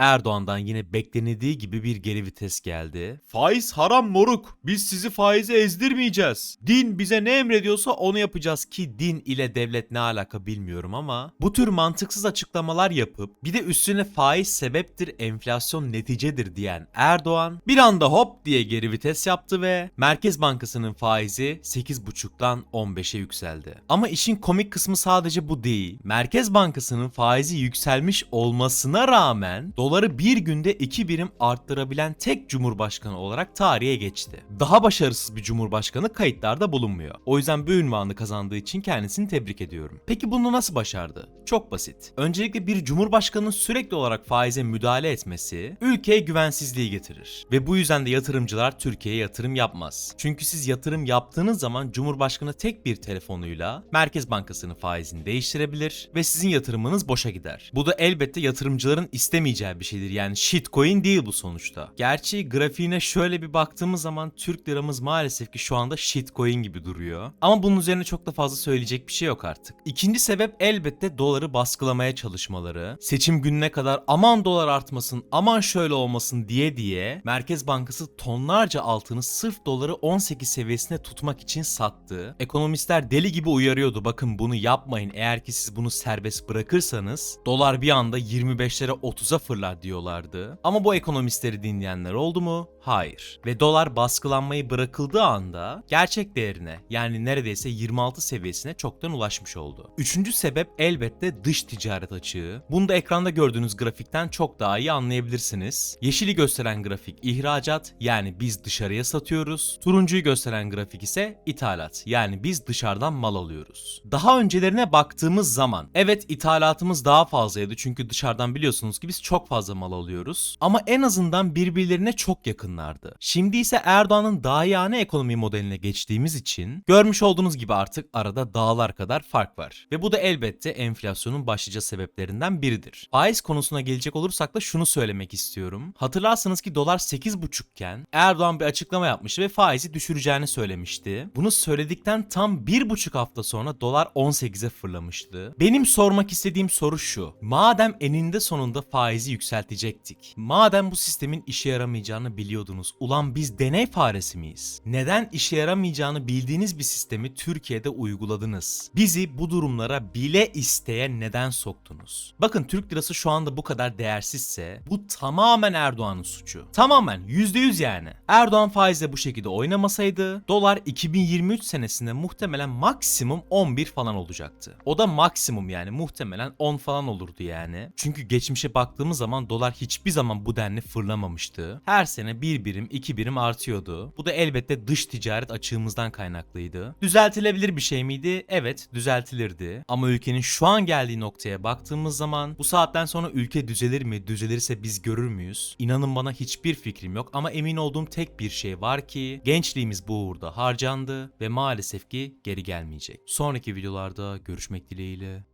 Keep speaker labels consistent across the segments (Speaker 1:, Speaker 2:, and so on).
Speaker 1: Erdoğan'dan yine beklenildiği gibi bir geri vites geldi.
Speaker 2: Faiz haram moruk. Biz sizi faize ezdirmeyeceğiz. Din bize ne emrediyorsa onu yapacağız.
Speaker 1: Ki din ile devlet ne alaka bilmiyorum ama bu tür mantıksız açıklamalar yapıp bir de üstüne faiz sebeptir, enflasyon neticedir diyen Erdoğan bir anda hop diye geri vites yaptı ve Merkez Bankası'nın faizi 8,5'tan 15'e yükseldi. Ama işin komik kısmı sadece bu değil. Merkez Bankası'nın faizi yükselmiş olmasına rağmen doları bir günde 2 birim arttırabilen tek cumhurbaşkanı olarak tarihe geçti. Daha başarısız bir cumhurbaşkanı kayıtlarda bulunmuyor. O yüzden bu ünvanı kazandığı için kendisini tebrik ediyorum. Peki bunu nasıl başardı? Çok basit. Öncelikle bir cumhurbaşkanının sürekli olarak faize müdahale etmesi ülkeye güvensizliği getirir. Ve bu yüzden de yatırımcılar Türkiye'ye yatırım yapmaz. Çünkü siz yatırım yaptığınız zaman Cumhurbaşkanı tek bir telefonuyla Merkez Bankası'nın faizini değiştirebilir ve sizin yatırımınız boşa gider. Bu da elbette yatırımcıların istemeyeceği bir şeydir. Yani shitcoin değil bu sonuçta. Gerçi grafiğine şöyle bir baktığımız zaman Türk liramız maalesef ki şu anda shitcoin gibi duruyor. Ama bunun üzerine çok da fazla söyleyecek bir şey yok artık. İkinci sebep elbette doları baskılamaya çalışmaları. Seçim gününe kadar aman dolar artmasın, aman şöyle olmasın diye diye Merkez Bankası tonlarca altını sırf doları 18 seviyesine tutmak için sattı. Ekonomistler deli gibi uyarıyordu. Bakın bunu yapmayın. Eğer ki siz bunu serbest bırakırsanız dolar bir anda 25'lere 30'a fırlar diyorlardı. Ama bu ekonomistleri dinleyenler oldu mu? Hayır. Ve dolar baskılanmayı bırakıldığı anda gerçek değerine yani neredeyse 26 seviyesine çoktan ulaşmış oldu. Üçüncü sebep elbette dış ticaret açığı. Bunu da ekranda gördüğünüz grafikten çok daha iyi anlayabilirsiniz. Yeşili gösteren grafik ihracat yani biz dışarıya satıyoruz. Turuncuyu gösteren grafik ise ithalat yani biz dışarıdan mal alıyoruz. Daha öncelerine baktığımız zaman evet ithalatımız daha fazlaydı çünkü dışarıdan biliyorsunuz ki biz çok fazla mal alıyoruz. Ama en azından birbirlerine çok yakınlardı. Şimdi ise Erdoğan'ın dahiyane ekonomi modeline geçtiğimiz için görmüş olduğunuz gibi artık arada dağlar kadar fark var. Ve bu da elbette enflasyonun başlıca sebeplerinden biridir. Faiz konusuna gelecek olursak da şunu söylemek istiyorum. Hatırlarsanız ki dolar 8,5 iken Erdoğan bir açıklama yapmıştı ve faizi düşüreceğini söylemişti. Bunu söyledikten tam 1,5 hafta sonra dolar 18'e fırlamıştı. Benim sormak istediğim soru şu. Madem eninde sonunda faizi yükseltecektik. Madem bu sistemin işe yaramayacağını biliyordunuz. Ulan biz deney faresi miyiz? Neden işe yaramayacağını bildiğiniz bir sistemi Türkiye'de uyguladınız? Bizi bu durumlara bile isteye neden soktunuz? Bakın Türk lirası şu anda bu kadar değersizse bu tamamen Erdoğan'ın suçu. Tamamen %100 yani. Erdoğan faizle bu şekilde oynamasaydı dolar 2023 senesinde muhtemelen maksimum 11 falan olacaktı. O da maksimum yani muhtemelen 10 falan olurdu yani. Çünkü geçmişe baktığımız zaman dolar hiçbir zaman bu denli fırlamamıştı. Her sene bir birim, iki birim artıyordu. Bu da elbette dış ticaret açığımızdan kaynaklıydı. Düzeltilebilir bir şey miydi? Evet, düzeltilirdi. Ama ülkenin şu an geldiği noktaya baktığımız zaman bu saatten sonra ülke düzelir mi? Düzelirse biz görür müyüz? İnanın bana hiçbir fikrim yok ama emin olduğum tek bir şey var ki gençliğimiz bu uğurda harcandı ve maalesef ki geri gelmeyecek. Sonraki videolarda görüşmek dileğiyle.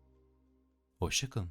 Speaker 1: Hoşçakalın.